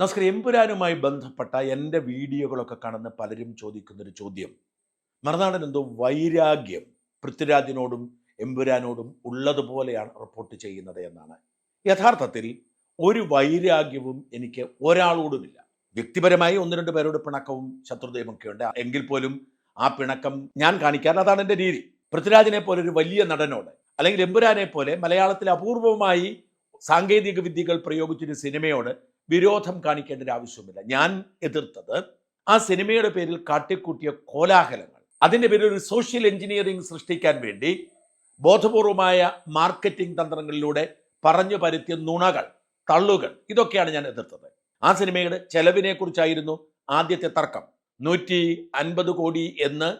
നമസ്കാരം. എമ്പുരാനുമായി ബന്ധപ്പെട്ട എന്റെ വീഡിയോകളൊക്കെ കാണുന്ന പലരും ചോദിക്കുന്നൊരു ചോദ്യം. മറുനാടൻ എന്തോ വൈരാഗ്യം പൃഥ്വിരാജിനോടും എമ്പുരാനോടും ഉള്ളതുപോലെയാണ് റിപ്പോർട്ട് ചെയ്യുന്നത് എന്നാണ്. യഥാർത്ഥത്തിൽ ഒരു വൈരാഗ്യവും എനിക്ക് ഒരാളോടുമില്ല. വ്യക്തിപരമായി ഒന്ന് രണ്ട് പേരോട് പിണക്കവും ശത്രുതയും ഒക്കെ ഉണ്ട്. എങ്കിൽ പോലും ആ പിണക്കം ഞാൻ കാണിക്കാൻ അതാണ് എന്റെ രീതി. പൃഥ്വിരാജിനെ പോലെ ഒരു വലിയ നടനോട് അല്ലെങ്കിൽ എമ്പുരാനെ പോലെ മലയാളത്തിൽ അപൂർവമായി സാങ്കേതിക വിദ്യകൾ പ്രയോഗിച്ചൊരു സിനിമയോട് വിരോധം കാണിക്കേണ്ട ഒരു ആവശ്യവുമില്ല. ഞാൻ എതിർത്തത് ആ സിനിമയുടെ പേരിൽ കാട്ടിക്കൂട്ടിയ കോലാഹലങ്ങൾ അതിന്റെ പേരിൽ ഒരു സോഷ്യൽ എഞ്ചിനീയറിംഗ് സൃഷ്ടിക്കാൻ വേണ്ടി ബോധപൂർവമായ മാർക്കറ്റിംഗ് തന്ത്രങ്ങളിലൂടെ പറഞ്ഞു പരുത്തിയ നുണകൾ തള്ളുകൾ ഇതൊക്കെയാണ് ഞാൻ എതിർത്തത്. ആ സിനിമയുടെ ചെലവിനെ കുറിച്ചായിരുന്നു ആദ്യത്തെ തർക്കം. നൂറ്റി അൻപത് കോടി എന്ന്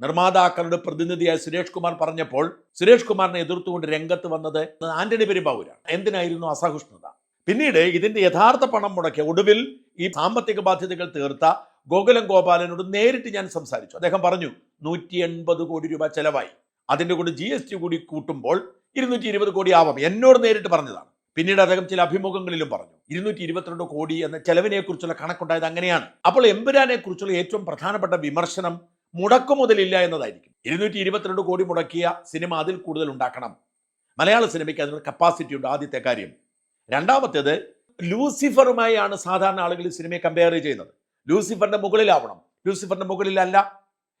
നിർമ്മാതാക്കളുടെ പ്രതിനിധിയായ സുരേഷ് കുമാർ പറഞ്ഞപ്പോൾ സുരേഷ് കുമാറിനെ എതിർത്തുകൊണ്ട് രംഗത്ത് വന്നത് ആന്റണി പെരുമ്പാവൂരാണ്. എന്തിനായിരുന്നു അസഹിഷ്ണുത പിന്നീട് ഇതിന്റെ യഥാർത്ഥ പണം മുടക്കിയ ഒടുവിൽ ഈ സാമ്പത്തിക ബാധ്യതകൾ തീർത്ത ഗോകുലം ഗോപാലനോട് നേരിട്ട് ഞാൻ സംസാരിച്ചു. അദ്ദേഹം പറഞ്ഞു നൂറ്റി എൺപത് കോടി രൂപ ചെലവായി. അതിന്റെ കൂടെ ജി എസ് ടി കൂടി കൂട്ടുമ്പോൾ ഇരുന്നൂറ്റി ഇരുപത് കോടി ആവാം. എന്നോട് നേരിട്ട് പറഞ്ഞതാണ്. പിന്നീട് അദ്ദേഹം ചില അഭിമുഖങ്ങളിലും പറഞ്ഞു ഇരുന്നൂറ്റി ഇരുപത്തിരണ്ട് കോടി എന്ന ചെലവിനെ കുറിച്ചുള്ള കണക്കുണ്ടായത് അങ്ങനെയാണ്. അപ്പോൾ എമ്പുരാനെ കുറിച്ചുള്ള ഏറ്റവും പ്രധാനപ്പെട്ട വിമർശനം മുടക്കുമുതലില്ല എന്നതായിരിക്കും. ഇരുന്നൂറ്റി ഇരുപത്തിരണ്ട് കോടി മുടക്കിയ സിനിമ അതിൽ കൂടുതൽ ഉണ്ടാക്കണം. മലയാള സിനിമയ്ക്ക് അതിനുള്ള കപ്പാസിറ്റി ഉണ്ട്. ആദ്യത്തെ കാര്യം രണ്ടാമത്തേത് ലൂസിഫറുമായാണ് സാധാരണ ആളുകൾ സിനിമയെ കമ്പയർ ചെയ്യുന്നത്. ലൂസിഫറിന്റെ മുകളിലാവണം. ലൂസിഫറിന്റെ മുകളിലല്ല.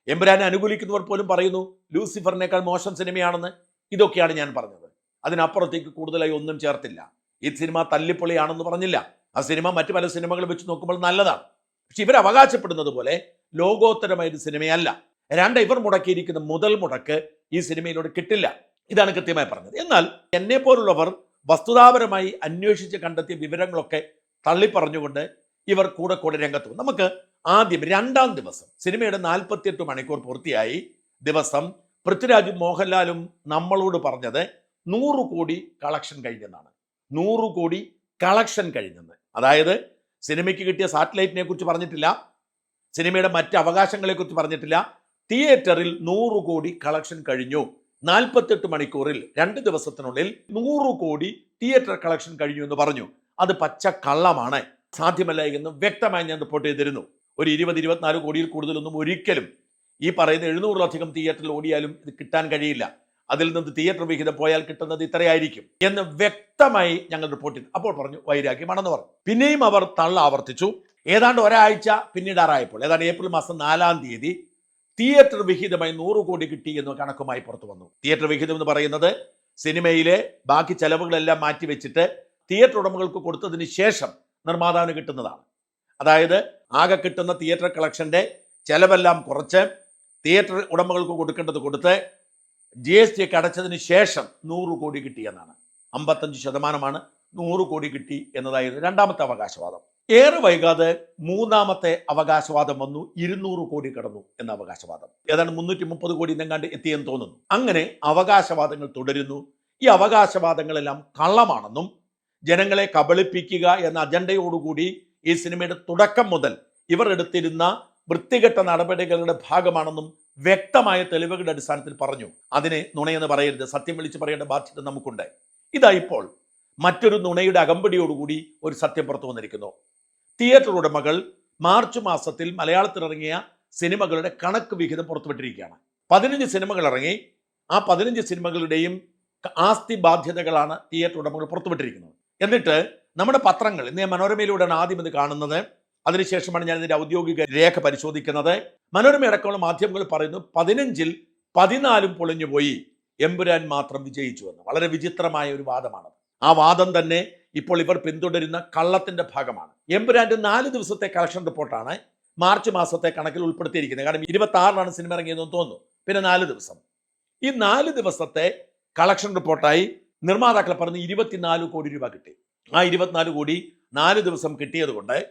എമ്പുരാനെ അനുകൂലിക്കുന്നവർ പോലും പറയുന്നു ലൂസിഫറിനേക്കാൾ മോശം സിനിമയാണെന്ന്. ഇതൊക്കെയാണ് ഞാൻ പറഞ്ഞത്. അതിനപ്പുറത്തേക്ക് കൂടുതലായി ഒന്നും ചേർത്തില്ല. ഈ സിനിമ തല്ലിപ്പൊളിയാണെന്ന് പറഞ്ഞില്ല. ആ സിനിമ മറ്റു പല സിനിമകൾ വെച്ച് നോക്കുമ്പോൾ നല്ലതാണ്. പക്ഷെ ഇവർ അവകാശപ്പെടുന്നത് പോലെ ലോകോത്തരമായ ഒരു സിനിമയല്ല. രണ്ട് ഇവർ മുടക്കിയിരിക്കുന്ന മുതൽ മുടക്ക് ഈ സിനിമയിലൂടെ കിട്ടില്ല. ഇതാണ് കൃത്യമായി പറഞ്ഞത്. എന്നാൽ എന്നെ പോലുള്ളവർ വസ്തുതാപരമായി അന്വേഷിച്ച് കണ്ടെത്തിയ വിവരങ്ങളൊക്കെ തള്ളിപ്പറഞ്ഞുകൊണ്ട് ഇവർ കൂടെ കൂടെ രംഗത്ത് നമുക്ക് ആദ്യം രണ്ടാം ദിവസം സിനിമയുടെ നാൽപ്പത്തിയെട്ട് മണിക്കൂർ പൂർത്തിയായി ദിവസം പൃഥ്വിരാജും മോഹൻലാലും നമ്മളോട് പറഞ്ഞത് നൂറ് കോടി കളക്ഷൻ കഴിഞ്ഞെന്നാണ്. നൂറ് കോടി കളക്ഷൻ കഴിഞ്ഞെന്ന്. അതായത് സിനിമയ്ക്ക് കിട്ടിയ സാറ്റലൈറ്റിനെ കുറിച്ച് പറഞ്ഞിട്ടില്ല സിനിമയുടെ മറ്റ് അവകാശങ്ങളെ കുറിച്ച് പറഞ്ഞിട്ടില്ല തിയേറ്ററിൽ നൂറ് കോടി കളക്ഷൻ കഴിഞ്ഞു. നാൽപ്പത്തെട്ട് മണിക്കൂറിൽ രണ്ട് ദിവസത്തിനുള്ളിൽ നൂറ് കോടി തിയേറ്റർ കളക്ഷൻ കഴിഞ്ഞു എന്ന് പറഞ്ഞു. അത് പച്ച കള്ളമാണ്. സാധ്യമല്ല എന്ന് വ്യക്തമായി ഞാൻ റിപ്പോർട്ട് ചെയ്തിരുന്നു. ഒരു ഇരുപത് ഇരുപത്തിനാല് കോടിയിൽ കൂടുതലൊന്നും ഒരിക്കലും ഈ പറയുന്ന എഴുന്നൂറിലധികം തിയേറ്ററിൽ ഓടിയാലും ഇത് കിട്ടാൻ കഴിയില്ല. അതിൽ നിന്ന് തിയേറ്റർ വിഹിതം പോയാൽ കിട്ടുന്നത് ഇത്രയായിരിക്കും എന്ന് വ്യക്തമായി ഞങ്ങൾ റിപ്പോർട്ട് ചെയ്തു. അപ്പോൾ പറഞ്ഞു വൈരാഗ്യമാണെന്ന് പറഞ്ഞു. പിന്നെയും അവർ തള്ള ആവർത്തിച്ചു. ഏതാണ്ട് ഒരാഴ്ച പിന്നിടാറായപ്പോൾ ഏതാണ്ട് ഏപ്രിൽ മാസം നാലാം തീയതി തിയേറ്റർ വിഹിതമായി നൂറ് കോടി കിട്ടി എന്ന കണക്കുമായി പുറത്തു വന്നു. തിയേറ്റർ വിഹിതം എന്ന് പറയുന്നത് സിനിമയിലെ ബാക്കി ചെലവുകളെല്ലാം മാറ്റിവെച്ചിട്ട് തിയേറ്റർ ഉടമകൾക്ക് കൊടുത്തതിന് ശേഷം നിർമ്മാതാവിന് കിട്ടുന്നതാണ്. അതായത് ആകെ കിട്ടുന്ന തിയേറ്റർ കളക്ഷന്റെ ചെലവെല്ലാം കുറച്ച് തിയേറ്റർ ഉടമകൾക്ക് കൊടുക്കേണ്ടത് കൊടുത്ത് ജി എസ് ടി ഒക്കെ അടച്ചതിന് ശേഷം നൂറ് കോടി കിട്ടി എന്നാണ്. അമ്പത്തഞ്ച് ശതമാനമാണ് നൂറ് കോടി കിട്ടി എന്നതായിരുന്നു രണ്ടാമത്തെ അവകാശവാദം. ഏറെ വൈകാതെ മൂന്നാമത്തെ അവകാശവാദം വന്നു. ഇരുന്നൂറ് കോടി കടന്നു എന്ന അവകാശവാദം. ഏതാണ്ട് മുന്നൂറ്റി മുപ്പത് കോടി എന്നെങ്ങാണ്ട് എത്തിയെന്ന് തോന്നുന്നു. അങ്ങനെ അവകാശവാദങ്ങൾ തുടരുന്നു. ഈ അവകാശവാദങ്ങളെല്ലാം കള്ളമാണെന്നും ജനങ്ങളെ കബളിപ്പിക്കുക എന്ന അജണ്ടയോടുകൂടി ഈ സിനിമയുടെ തുടക്കം മുതൽ ഇവർ എടുത്തിരുന്ന വൃത്തികെട്ട നടപടികളുടെ ഭാഗമാണെന്നും വ്യക്തമായ തെളിവുകളുടെ അടിസ്ഥാനത്തിൽ പറഞ്ഞു. അതിനെ നുണയെന്ന് പറയരുത്. സത്യം വിളിച്ച് പറയേണ്ട ബാധ്യത നമുക്കുണ്ട്. ഇതാ ഇപ്പോൾ മറ്റൊരു നുണയുടെ അകമ്പടിയോടുകൂടി ഒരു സത്യം പുറത്തു വന്നിരിക്കുന്നു. തിയേറ്റർ ഉടമകൾ മാർച്ച് മാസത്തിൽ മലയാളത്തിൽ ഇറങ്ങിയ സിനിമകളുടെ കണക്ക് വിഹിതം പുറത്തുവിട്ടിരിക്കുകയാണ്. പതിനഞ്ച് സിനിമകൾ ഇറങ്ങി ആ പതിനഞ്ച് സിനിമകളുടെയും ആസ്തി ബാധ്യതകളാണ് തിയേറ്റർ ഉടമകൾ പുറത്തുവിട്ടിരിക്കുന്നത്. എന്നിട്ട് നമ്മുടെ പത്രങ്ങൾ ഇന്ന് മനോരമയിലൂടെയാണ് ആദ്യം ഇത് കാണുന്നത്. അതിനുശേഷമാണ് ഞാൻ ഇതിന്റെ ഔദ്യോഗിക രേഖ പരിശോധിക്കുന്നത്. മനോരമ അടക്കമുള്ള മാധ്യമങ്ങൾ പറയുന്നു പതിനഞ്ചിൽ പതിനാലും പൊളിഞ്ഞുപോയി. എമ്പുരാൻ മാത്രം വിജയിച്ചു എന്ന് വളരെ വിചിത്രമായ ഒരു വാദമാണ് ആ വാദം തന്നെ ഇപ്പോൾ ഇവർ പിന്തുടരുന്ന കള്ളത്തിന്റെ ഭാഗമാണ്. എമ്പുരാന്റെ നാല് ദിവസത്തെ കളക്ഷൻ റിപ്പോർട്ടാണ് മാർച്ച് മാസത്തെ കണക്കിൽ ഉൾപ്പെടുത്തിയിരിക്കുന്നത്. കാരണം ഇരുപത്തി ആറിനാണ് സിനിമ ഇറങ്ങിയതെന്ന് തോന്നുന്നു. പിന്നെ നാല് ദിവസം. ഈ നാല് ദിവസത്തെ കളക്ഷൻ റിപ്പോർട്ടായി നിർമ്മാതാക്കൾ പറഞ്ഞ് ഇരുപത്തിനാല് കോടി രൂപ കിട്ടി. ആ ഇരുപത്തിനാല് കോടി നാല് ദിവസം കിട്ടിയത് കൊണ്ട്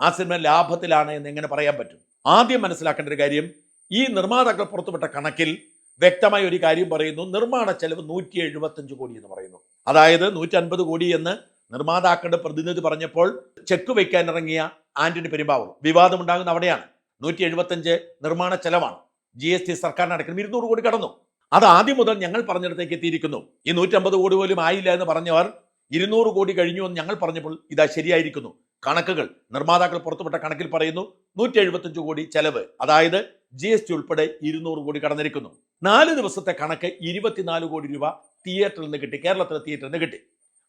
ആ സിനിമ ലാഭത്തിലാണ് എന്ന് എങ്ങനെ പറയാൻ പറ്റും? ആദ്യം മനസ്സിലാക്കേണ്ട ഒരു കാര്യം ഈ നിർമ്മാതാക്കൾ പുറത്തുവിട്ട കണക്കിൽ വ്യക്തമായ ഒരു കാര്യം പറയുന്നു. നിർമ്മാണ ചെലവ് നൂറ്റി കോടി എന്ന് പറയുന്നു. അതായത് നൂറ്റി അൻപത് കോടി എന്ന് നിർമ്മാതാക്കളുടെ പ്രതിനിധി പറഞ്ഞപ്പോൾ ചെക്ക് വയ്ക്കാൻ ഇറങ്ങിയ ആന്റണി പെരുമ്പാവൂർ. വിവാദമുണ്ടാകുന്ന അവിടെയാണ്. നൂറ്റി എഴുപത്തഞ്ച് നിർമ്മാണ ചെലവാണ്. ജി എസ് ടി സർക്കാരിന് അടക്കണം ഇരുന്നൂറ് കോടി കടന്നു. അത് ആദ്യം മുതൽ ഞങ്ങൾ പറഞ്ഞിടത്തേക്ക് എത്തിയിരിക്കുന്നു. ഈ നൂറ്റമ്പത് കോടി പോലും ആയില്ല എന്ന് പറഞ്ഞവർ ഇരുന്നൂറ് കോടി കഴിഞ്ഞു എന്ന് ഞങ്ങൾ പറഞ്ഞപ്പോൾ ഇതാ ശരിയായിരിക്കുന്നു. കണക്കുകൾ നിർമ്മാതാക്കൾ പുറത്തുവിട്ട കണക്കിൽ പറയുന്നു. നൂറ്റി എഴുപത്തഞ്ച് കോടി ചെലവ്. അതായത് ജി എസ് ടി ഉൾപ്പെടെ ഇരുന്നൂറ് കോടി കടന്നിരിക്കുന്നു. നാല് ദിവസത്തെ കണക്ക് ഇരുപത്തിനാല് കോടി രൂപ തിയേറ്ററിൽ നിന്ന് കിട്ടി. കേരളത്തിലെ തിയേറ്ററിൽ നിന്ന് കിട്ടി.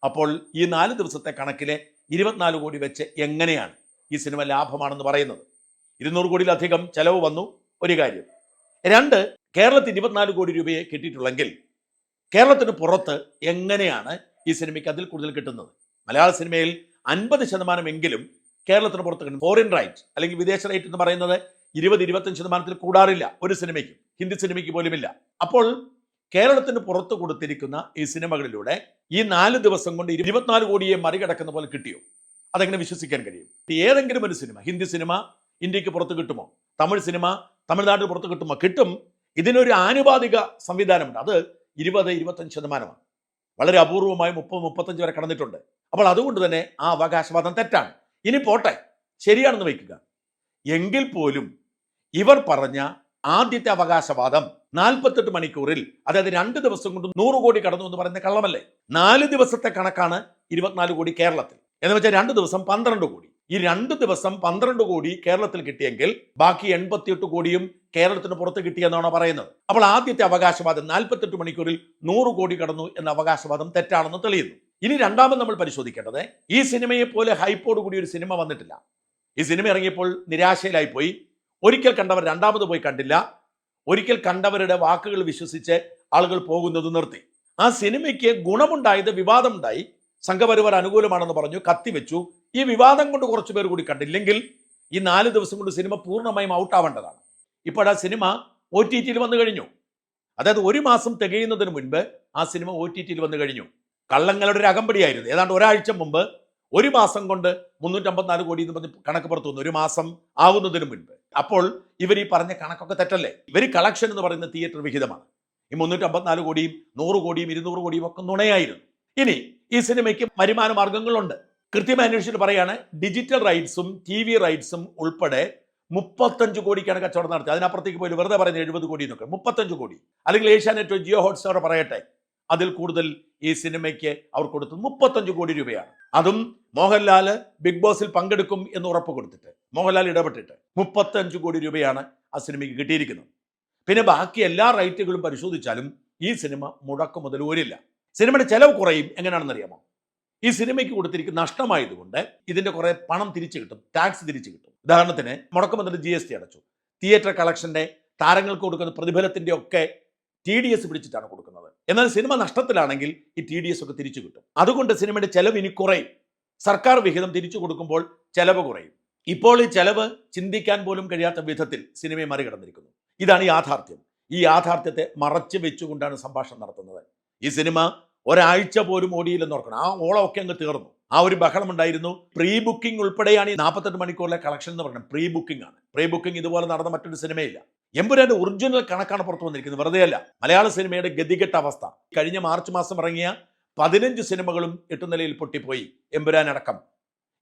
അപ്പോൾ ഈ നാല് ദിവസത്തെ കണക്കിലെ ഇരുപത്തിനാല് കോടി വെച്ച് എങ്ങനെയാണ് ഈ സിനിമ ലാഭമാണെന്ന് പറയുന്നത്? ഇരുന്നൂറ് കോടിയിലധികം ചെലവ് വന്നു ഒരു കാര്യം. രണ്ട് കേരളത്തിൽ ഇരുപത്തിനാല് കോടി രൂപയെ കിട്ടിയിട്ടുള്ളെങ്കിൽ കേരളത്തിന് പുറത്ത് എങ്ങനെയാണ് ഈ സിനിമയ്ക്ക് അതിൽ കൂടുതൽ കിട്ടുന്നത്? മലയാള സിനിമയിൽ അൻപത് ശതമാനമെങ്കിലും കേരളത്തിന് പുറത്ത് കിട്ടും. ഫോറിൻ റൈറ്റ് അല്ലെങ്കിൽ വിദേശ റൈറ്റ് എന്ന് പറയുന്നത് ഇരുപത് ഇരുപത്തഞ്ച് ശതമാനത്തിൽ കൂടാറില്ല ഒരു സിനിമയ്ക്കും. ഹിന്ദി സിനിമയ്ക്ക് പോലുമില്ല. അപ്പോൾ കേരളത്തിന് പുറത്തു കൊടുത്തിരിക്കുന്ന ഈ സിനിമകളിലൂടെ ഈ നാല് ദിവസം കൊണ്ട് ഇരുപത്തിനാല് കോടിയെ മറികടക്കുന്ന പോലെ കിട്ടിയോ? അതെങ്ങനെ വിശ്വസിക്കാൻ കഴിയും? ഏതെങ്കിലും ഒരു സിനിമ ഹിന്ദി സിനിമ ഇന്ത്യയ്ക്ക് പുറത്ത് കിട്ടുമോ? തമിഴ് സിനിമ തമിഴ്നാട്ടിൽ പുറത്ത് കിട്ടുമോ? കിട്ടും. ഇതിനൊരു ആനുപാതിക സംവിധാനമുണ്ട്. അത് ഇരുപത് ഇരുപത്തഞ്ച് ശതമാനമാണ്. വളരെ അപൂർവമായി മുപ്പത് മുപ്പത്തഞ്ച് വരെ കടന്നിട്ടുണ്ട്. അപ്പോൾ അതുകൊണ്ട് തന്നെ ആ അവകാശവാദം തെറ്റാണ്. ഇനി പോട്ടെ. ശരിയാണെന്ന് വയ്ക്കുക. എങ്കിൽ പോലും ഇവർ പറഞ്ഞ ആദ്യത്തെ അവകാശവാദം നാൽപ്പത്തെട്ട് മണിക്കൂറിൽ അതായത് രണ്ട് ദിവസം കൊണ്ട് നൂറ് കോടി കടന്നു എന്ന് പറയുന്ന കള്ളമല്ലേ? നാല് ദിവസത്തെ കണക്കാണ് ഇരുപത്തിനാല് കോടി കേരളത്തിൽ. എന്ന് വെച്ചാൽ രണ്ട് ദിവസം പന്ത്രണ്ട് കോടി. ഈ രണ്ട് ദിവസം പന്ത്രണ്ട് കോടി കേരളത്തിൽ കിട്ടിയെങ്കിൽ ബാക്കി എൺപത്തിയെട്ട് കോടിയും കേരളത്തിന് പുറത്ത് കിട്ടിയെന്നാണ് പറയുന്നത്? അപ്പോൾ ആദ്യത്തെ അവകാശവാദം നാൽപ്പത്തെട്ട് മണിക്കൂറിൽ നൂറ് കോടി കടന്നു എന്ന അവകാശവാദം തെറ്റാണെന്ന് തെളിയുന്നു. ഇനി രണ്ടാമത് നമ്മൾ പരിശോധിക്കേണ്ടത് ഈ സിനിമയെ പോലെ ഹൈപ്പോട് കൂടി ഒരു സിനിമ വന്നിട്ടില്ല. ഈ സിനിമ ഇറങ്ങിയപ്പോൾ നിരാശയിലായി പോയി ഒരിക്കൽ കണ്ടവർ രണ്ടാമത് പോയി കണ്ടില്ല. ഒരിക്കൽ കണ്ടവരുടെ വാക്കുകൾ വിശ്വസിച്ച് ആളുകൾ പോകുന്നത് നിർത്തി. ആ സിനിമയ്ക്ക് ഗുണമുണ്ടായത് വിവാദമുണ്ടായി. സംഘപരിവാർ അനുകൂലമാണെന്ന് പറഞ്ഞു കത്തിവെച്ചു. ഈ വിവാദം കൊണ്ട് കുറച്ചു പേർ കൂടി കണ്ടില്ലെങ്കിൽ ഈ നാല് ദിവസം കൊണ്ട് സിനിമ പൂർണമായും ഔട്ട് ആവേണ്ടതാണ് ഇപ്പോൾ ആ സിനിമ ഒ ടി ടിയിൽ വന്നു കഴിഞ്ഞു. അതായത് ഒരു മാസം തികയുന്നതിന് മുൻപ് ആ സിനിമ ഒ ടി ടിയിൽ വന്നു കഴിഞ്ഞു. കള്ളങ്ങളുടെ ഒരു അകമ്പടിയായിരുന്നു. ഏതാണ്ട് ഒരാഴ്ച മുമ്പ് ഒരു മാസം കൊണ്ട് മുന്നൂറ്റമ്പത്തിനാല് കോടി എന്ന് പറഞ്ഞ് കണക്ക് പുറത്തു വന്നു. ഒരു മാസം ആകുന്നതിന് മുൻപ്. അപ്പോൾ ഇവർ ഈ പറഞ്ഞ കണക്കൊക്കെ തെറ്റല്ലേ? ഇവർ കളക്ഷൻ എന്ന് പറയുന്ന തിയേറ്റർ വിഹിതമാണ്. ഈ മുന്നൂറ്റമ്പത്തിനാല് കോടിയും നൂറ് കോടിയും ഇരുന്നൂറ് കോടിയും ഒക്കെ നുണയായിരുന്നു. ഇനി ഈ സിനിമയ്ക്ക് വരുമാന മാർഗങ്ങളുണ്ട് കൃത്യമായി അന്വേഷിച്ചിട്ട് പറയാണ് ഡിജിറ്റൽ റൈറ്റ്സും ടി വി റൈറ്റ്സും ഉൾപ്പെടെ മുപ്പത്തഞ്ച് കോടിക്കാണ് കച്ചവടം നടത്തിയത് അതിനപ്പുറത്തേക്ക് പോയി വെറുതെ പറയുന്നത് എഴുപത് കോടി എന്നൊക്കെ. മുപ്പത്തഞ്ച് കോടി. അല്ലെങ്കിൽ ഏഷ്യാനെറ്റോ ജിയോ ഹോട്ട്സ്റ്റാറോ പറയട്ടെ. അതിൽ കൂടുതൽ ഈ സിനിമയ്ക്ക് അവർ കൊടുത്തത് മുപ്പത്തഞ്ച് കോടി രൂപയാണ്. അതും മോഹൻലാൽ ബിഗ് ബോസിൽ പങ്കെടുക്കും എന്ന് ഉറപ്പ് കൊടുത്തിട്ട് മോഹൻലാൽ ഇടപെട്ടിട്ട് മുപ്പത്തഞ്ച് കോടി രൂപയാണ് ആ സിനിമയ്ക്ക് കിട്ടിയിരിക്കുന്നത്. പിന്നെ ബാക്കി എല്ലാ റൈറ്റുകളും പരിശോധിച്ചാലും ഈ സിനിമ മുടക്ക് മുതൽ ഒരില്ല സിനിമയുടെ ചെലവ് കുറയും എങ്ങനെയാണെന്ന് അറിയാമോ ഈ സിനിമയ്ക്ക് കൊടുത്തിരിക്കുന്ന നഷ്ടമായതുകൊണ്ട് ഇതിന്റെ കുറെ പണം തിരിച്ചു കിട്ടും ടാക്സ് തിരിച്ചു കിട്ടും. ഉദാഹരണത്തിന് മുടക്കം മുതൽ ജി എസ് ടി അടച്ചു. തിയേറ്റർ കളക്ഷന്റെ താരങ്ങൾക്ക് കൊടുക്കുന്ന പ്രതിഫലത്തിന്റെ ഒക്കെ ടി ഡി എസ് പിടിച്ചിട്ടാണ് കൊടുക്കുന്നത്. എന്നാൽ സിനിമ നഷ്ടത്തിലാണെങ്കിൽ ഈ ടി ഡി എസ് ഒക്കെ തിരിച്ചു കിട്ടും. അതുകൊണ്ട് സിനിമയുടെ ചെലവ് ഇനി കുറയും. സർക്കാർ വിഹിതം തിരിച്ചു കൊടുക്കുമ്പോൾ ചെലവ് കുറയും. ഇപ്പോൾ ഈ ചെലവ് ചിന്തിക്കാൻ പോലും കഴിയാത്ത വിധത്തിൽ സിനിമയെ മറികടന്നിരിക്കുന്നു. ഇതാണ് യാഥാർത്ഥ്യം. ഈ യാഥാർത്ഥ്യത്തെ മറച്ചു വെച്ചുകൊണ്ടാണ് സംഭാഷണം നടത്തുന്നത്. ഈ സിനിമ ഒരാഴ്ച പോലും ഓടിയില്ലെന്ന് ഓർക്കണം. ആ ഓളമൊക്കെ അങ്ങ് തീർന്നു. ആ ഒരു ബഹളം ഉണ്ടായിരുന്നു. പ്രീ ബുക്കിംഗ് ഉൾപ്പെടെയാണ് ഈ നാൽപ്പത്തെട്ട് മണിക്കൂറിലെ കളക്ഷൻ എന്ന് പറയുന്നത്. പ്രീ ബുക്കിംഗ് ആണ്. പ്രീ ബുക്കിംഗ് ഇതുപോലെ നടന്ന മറ്റൊരു സിനിമയില്ല. എമ്പുരാന്റെ ഒറിജിനൽ കണക്കാണ് പുറത്തു വന്നിരിക്കുന്നത്. വെറുതെ അല്ല. മലയാള സിനിമയുടെ ഗതികെട്ട അവസ്ഥ. കഴിഞ്ഞ മാർച്ച് മാസം ഇറങ്ങിയ പതിനഞ്ച് സിനിമകളും എട്ടുനിലയിൽ പൊട്ടിപ്പോയി എമ്പുരാൻ അടക്കം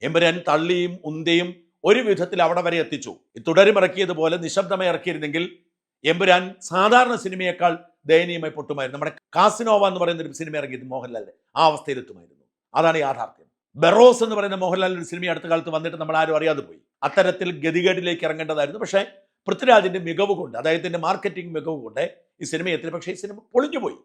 എമ്പുരാൻ തള്ളിയും ഉന്തയും ഒരു വിധത്തിൽ അവിടെ വരെ എത്തിച്ചു. ഈ തുടരും ഇറക്കിയതുപോലെ നിശബ്ദമായി ഇറക്കിയിരുന്നെങ്കിൽ എമ്പുരാൻ സാധാരണ സിനിമയേക്കാൾ ദയനീയമായി പൊട്ടുമായിരുന്നു. നമ്മുടെ കാസിനോവ എന്ന് പറയുന്ന ഒരു സിനിമ ഇറങ്ങിയത് മോഹൻലാലിന്റെ ആ അവസ്ഥയിലെത്തുമായിരുന്നു അതാണ് യാഥാർത്ഥ്യം. ബെറോസ് എന്ന് പറയുന്ന മോഹൻലാലിന്റെ സിനിമ അടുത്ത കാലത്ത് വന്നിട്ട് നമ്മൾ ആരും അറിയാതെ പോയി. അത്തരത്തിൽ ഗതികേടിലേക്ക് ഇറങ്ങേണ്ടതായിരുന്നു. പക്ഷേ പൃഥ്വിരാജിന്റെ മികവ് കൊണ്ട് അദ്ദേഹത്തിന്റെ മാർക്കറ്റിംഗ് മികവ് കൊണ്ട് ഈ സിനിമ എത്തി. പക്ഷേ ഈ സിനിമ പൊളിഞ്ഞുപോയി.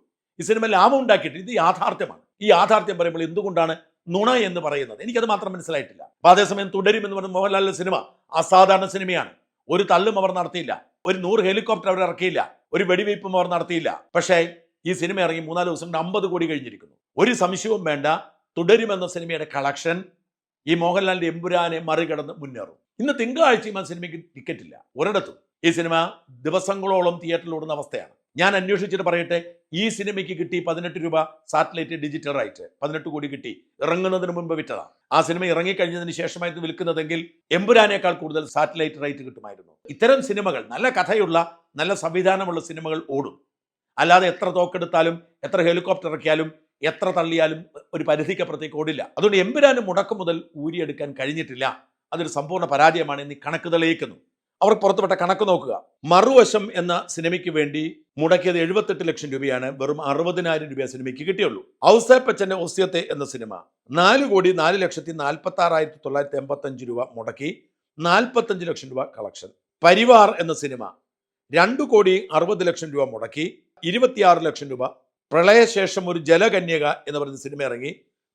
ഈ സിനിമ ലാഭം ഉണ്ടാക്കിയിട്ട് ഇത് യാഥാർത്ഥ്യമാണ്. ഈ യാഥാർത്ഥ്യം പറയുമ്പോൾ എന്തുകൊണ്ടാണ് നുണ എന്ന് പറയുന്നത്? എനിക്കത് മാത്രം മനസ്സിലായിട്ടില്ല. അപ്പോൾ അതേസമയം തുടരും എന്ന് പറഞ്ഞ മോഹൻലാലിന്റെ സിനിമ അസാധാരണ സിനിമയാണ്. ഒരു തള്ളും അവർ നടത്തിയില്ല. ഒരു നൂറ് ഹെലികോപ്റ്റർ അവർ ഇറക്കിയില്ല. ഒരു വെടിവയ്പ്പും അവർ നടത്തിയില്ല. പക്ഷേ ഈ സിനിമ ഇറങ്ങി മൂന്നാൽ ദിവസം കൊണ്ട് അമ്പത് കോടി കഴിഞ്ഞിരിക്കുന്നു. ഒരു സംശയവും വേണ്ട. തുടരുമെന്ന സിനിമയുടെ കളക്ഷൻ ഈ മോഹൻലാലിന്റെ എമ്പുരാനെ മറികടന്ന് മുന്നേറും. ഇന്ന് തിങ്കളാഴ്ചയും ആ സിനിമയ്ക്ക് ടിക്കറ്റ് ഇല്ല ഒരിടത്തും. ഈ സിനിമ ദിവസങ്ങളോളം തിയേറ്ററിൽ ഓടുന്ന അവസ്ഥയാണ്. ഞാൻ അന്വേഷിച്ചിട്ട് പറയട്ടെ ഈ സിനിമയ്ക്ക് കിട്ടി പതിനെട്ട് രൂപ സാറ്റലൈറ്റ് ഡിജിറ്റൽ റൈറ്റ്. പതിനെട്ട് കോടി കിട്ടി. ഇറങ്ങുന്നതിന് മുമ്പ് വിറ്റതാണ് ആ സിനിമ ഇറങ്ങിക്കഴിഞ്ഞതിന് ശേഷമായിരുന്നു വിൽക്കുന്നതെങ്കിൽ എമ്പുരാനേക്കാൾ കൂടുതൽ സാറ്റലൈറ്റ് റൈറ്റ് കിട്ടുമായിരുന്നു. ഇത്തരം സിനിമകൾ നല്ല കഥയുള്ള നല്ല സംവിധാനമുള്ള സിനിമകൾ ഓടും. അല്ലാതെ എത്ര തോക്കെടുത്താലും എത്ര ഹെലികോപ്റ്റർ ഇറക്കിയാലും എത്ര തള്ളിയാലും ഒരു പരിധിക്കപ്പുറത്തേക്ക് ഓടില്ല. അതുകൊണ്ട് എമ്പുരാന് മുടക്കം മുതൽ ഊരിയെടുക്കാൻ കഴിഞ്ഞിട്ടില്ല. അതൊരു സമ്പൂർണ പരാജയമാണ് എന്നീ കണക്ക് തെളിയിക്കുന്നു. അവർ പുറത്തുവിട്ട കണക്ക് നോക്കുക. മറുവശം എന്ന സിനിമയ്ക്ക് വേണ്ടി മുടക്കിയത് എഴുപത്തെട്ട് ലക്ഷം രൂപയാണ്. വെറും അറുപതിനായിരം രൂപ സിനിമയ്ക്ക് കിട്ടിയുള്ളൂ. ഔസേപ്പച്ചന്റെ ഒസ്യത്തെ എന്ന സിനിമ നാല് കോടി നാല് ലക്ഷത്തി നാൽപ്പത്തി ആറായിരത്തി തൊള്ളായിരത്തി എൺപത്തി അഞ്ച് രൂപ മുടക്കി നാൽപ്പത്തഞ്ച് ലക്ഷം രൂപ കളക്ഷൻ. പരിവാർ എന്ന സിനിമ രണ്ട് കോടി അറുപത് ലക്ഷം രൂപ മുടക്കി ഇരുപത്തിയാറ് ലക്ഷം രൂപ പ്രളയശേഷം ഒരു ജലകന്യക എന്ന് പറയുന്ന സിനിമ ഇറങ്ങി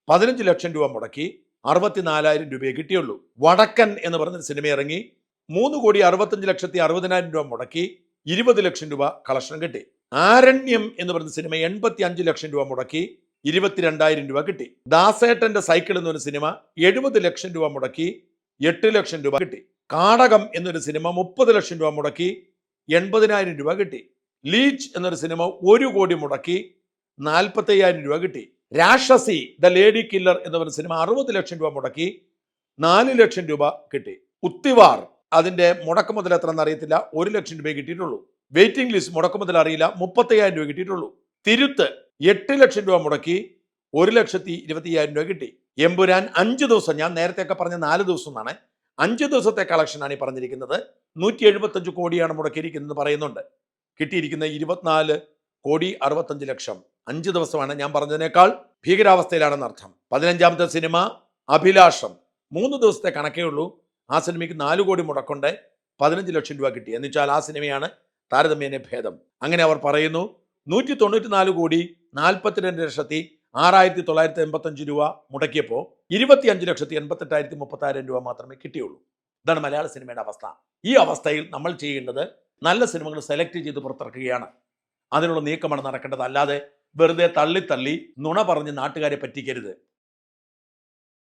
പതിനഞ്ച് ലക്ഷം രൂപ മുടക്കി അറുപത്തിനാലായിരം രൂപയെ കിട്ടിയുള്ളൂ. വടക്കൻ എന്ന് പറഞ്ഞ സിനിമ ഇറങ്ങി മൂന്ന് കോടി അറുപത്തഞ്ച് ലക്ഷത്തി അറുപതിനായിരം രൂപ മുടക്കി ഇരുപത് ലക്ഷം രൂപ കളക്ഷൻ കിട്ടി. ആരണ്യം എന്ന് പറഞ്ഞ സിനിമ എൺപത്തി അഞ്ച് ലക്ഷം രൂപ മുടക്കി ഇരുപത്തിരണ്ടായിരം രൂപ കിട്ടി. ദാസേട്ടന്റെ സൈക്കിൾ എന്നൊരു സിനിമ എഴുപത് ലക്ഷം രൂപ മുടക്കി എട്ട് ലക്ഷം രൂപ കിട്ടി. കാടകം എന്നൊരു സിനിമ മുപ്പത് ലക്ഷം രൂപ മുടക്കി എൺപതിനായിരം രൂപ കിട്ടി. ലീച്ച് എന്നൊരു സിനിമ ഒരു കോടി മുടക്കി നാൽപ്പത്തയ്യായിരം രൂപ കിട്ടി. രാക്ഷസി ദ ലേഡി കില്ലർ എന്ന് പറയുന്ന സിനിമ അറുപത് ലക്ഷം രൂപ മുടക്കി നാല് ലക്ഷം രൂപ കിട്ടി. ഉത്തിവാർ അതിന്റെ മുടക്ക് മുതൽ എത്രയെന്ന് അറിയത്തില്ല ഒരു ലക്ഷം രൂപ കിട്ടിയിട്ടുള്ളൂ. വെയിറ്റിംഗ് ലിസ്റ്റ് മുടക്ക് മുതൽ അറിയില്ല മുപ്പത്തയ്യായിരം രൂപ കിട്ടിയിട്ടുള്ളൂ. തിരുത്ത് എട്ട് ലക്ഷം രൂപ മുടക്കി ഒരു ലക്ഷത്തി ഇരുപത്തി അയ്യായിരം രൂപ കിട്ടി. എമ്പുരാൻ അഞ്ച് ദിവസം ഞാൻ നേരത്തെയൊക്കെ പറഞ്ഞ നാല് ദിവസം എന്നാണ്. അഞ്ച് ദിവസത്തെ കളക്ഷനാണ് ഈ പറഞ്ഞിരിക്കുന്നത്. നൂറ്റി എഴുപത്തഞ്ച് കോടിയാണ് മുടക്കിയിരിക്കുന്നത് പറയുന്നുണ്ട്. കിട്ടിയിരിക്കുന്ന ഇരുപത്തിനാല് കോടി അറുപത്തഞ്ച് ലക്ഷം. അഞ്ച് ദിവസമാണ് ഞാൻ പറഞ്ഞതിനേക്കാൾ ഭീകരാവസ്ഥയിലാണെന്ന് അർത്ഥം. പതിനഞ്ചാമത്തെ സിനിമ അഭിലാഷം. മൂന്ന് ദിവസത്തെ കണക്കേ ഉള്ളൂ. ആ സിനിമയ്ക്ക് നാല് കോടി മുടക്കൊണ്ട്. പതിനഞ്ച് ലക്ഷം രൂപ കിട്ടി. എന്ന് വെച്ചാൽ ആ സിനിമയാണ് താരതമ്യേന ഭേദം. അങ്ങനെ അവർ പറയുന്നു നൂറ്റി തൊണ്ണൂറ്റി നാല് കോടി നാൽപ്പത്തിരണ്ട് ലക്ഷത്തി ആറായിരത്തി തൊള്ളായിരത്തി എൺപത്തഞ്ച് രൂപ മുടക്കിയപ്പോൾ ഇരുപത്തി അഞ്ച് ലക്ഷത്തി എൺപത്തെട്ടായിരത്തി മുപ്പത്തായിരം രൂപ മാത്രമേ കിട്ടിയുള്ളൂ. ഇതാണ് മലയാള സിനിമയുടെ അവസ്ഥ. ഈ അവസ്ഥയിൽ നമ്മൾ ചെയ്യേണ്ടത് നല്ല സിനിമകൾ സെലക്ട് ചെയ്ത് പുറത്തിറക്കുകയാണ്. അതിനുള്ള നീക്കമാണ് നടക്കേണ്ടത്. അല്ലാതെ വെറുതെ തള്ളി തള്ളി നുണ പറഞ്ഞ് നാട്ടുകാരെ പറ്റിക്കരുത്.